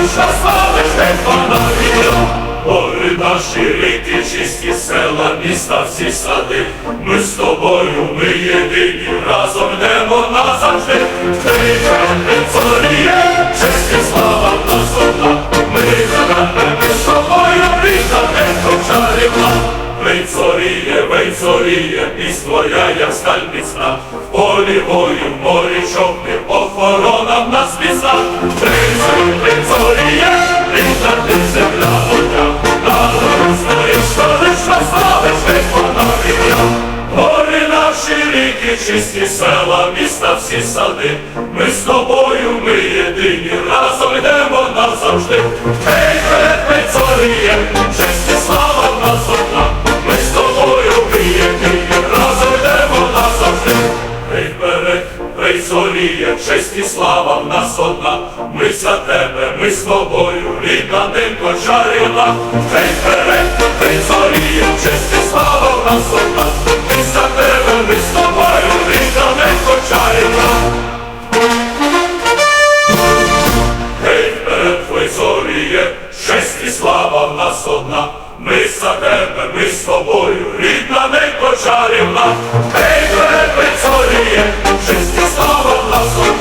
душа славиш, пана віра, гори наші ріки, чисті села, міста, всі сади. Ми з тобою, ми єдині, разом йдемо назавжди, ти храни царі, честі слава на ми храними з тобою, ріка, не чарівна. Вейцоріє, вейцоріє, пість твоя, як сталь міцна, в полі бою, в морі човни, ріки, чисті села, міста, всі сади. Ми з тобою, ми єдині, разом йдемо назавжди. Гей, перед вейцоріє, честь і слава в нас одна. Ми з тобою, ми єдині, разом йдемо назавжди. Гей, вперед, гей, зоріє, честь і слава в нас одна. Ми за тебе, ми з тобою, рідна ненько чарівна. Гей, вперед, гей, зоріє, честь і слава в нас одна. Ми за тебе, ми з тобою. честь і слава в нас одна, ми за тебе, ми з тобою, рідна не чарівна, Ей, перед честь і слава в нас одна.